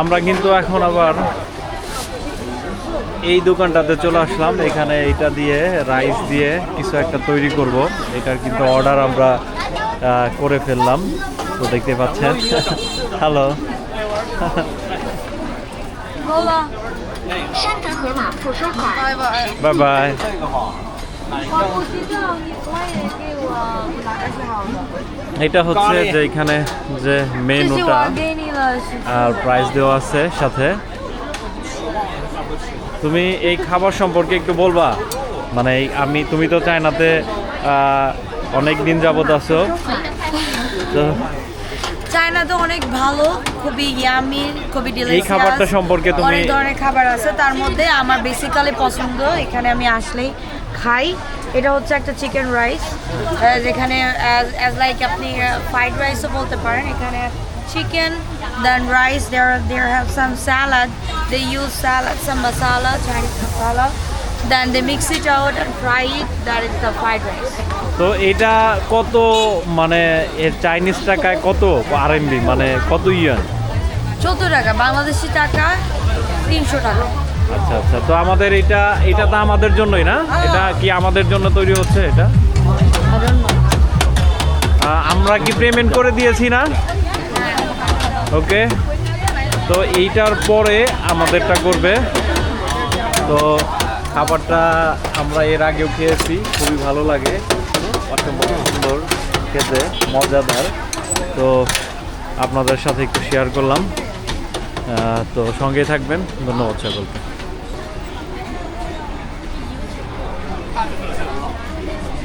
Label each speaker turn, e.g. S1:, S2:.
S1: আমরা কিন্তু এখন আবার এই দোকানটাতে চলে আসলাম। এখানে এটা দিয়ে রাইস দিয়ে কিছু একটা তৈরি করব। এটার কিন্তু অর্ডার আমরা করে ফেললাম। তো দেখতে পাচ্ছেন। হ্যালো
S2: বাবা। হ্যাঁ।
S1: বাই এটা হচ্ছে যে এখানে যে মেনুটা আর প্রাইস দেওয়া আছে সাথে। তুমি এই খাবার সম্পর্কে একটু বলবা? মানে আমি তুমি তো চায়নাতে অনেক দিন যাবত আছো। তো
S2: চায়না তো অনেক ভালো খুবই ইয়ামি খুবই ডিলিশিয়াস
S1: খাবারটা সম্পর্কে তুমি-
S2: অনেক ধরনের খাবার আছে তার মধ্যে আমার বেসিক্যালি পছন্দ এখানে আমি আসলেই খাই। এটা হচ্ছে একটা চিকেন রাইস যেখানে অ্যাজ লাইক আপনি ফ্রাইড রাইসও বলতে পারেন। এখানে chicken then rice there there have some salad they use salad some masala Chinese masala then they mix it out and fry it that is the fried rice
S1: তো এটা কত মানে এর চাইনিজ টাকায় কত আরএমবি মানে কত ইয়ান
S2: চোদ্দ টাকা বাংলাদেশি টাকা তিনশো টাকা।
S1: আচ্ছা আচ্ছা। তো আমাদের এটা এটা তো আমাদের জন্যই না? এটা কি আমাদের জন্য তৈরি হচ্ছে এটা? আমরা কি পেমেন্ট করে দিয়েছি না? ওকে। তো এইটার পরে আমাদেরটা করবে। তো খাবারটা আমরা এর আগেও খেয়েছি, খুবই ভালো লাগে। অসম্ভব সুন্দর, খেতে মজাদার। তো আপনাদের সাথে একটু শেয়ার করলাম। তো সঙ্গে থাকবেন। ধন্যবাদ সকলকে।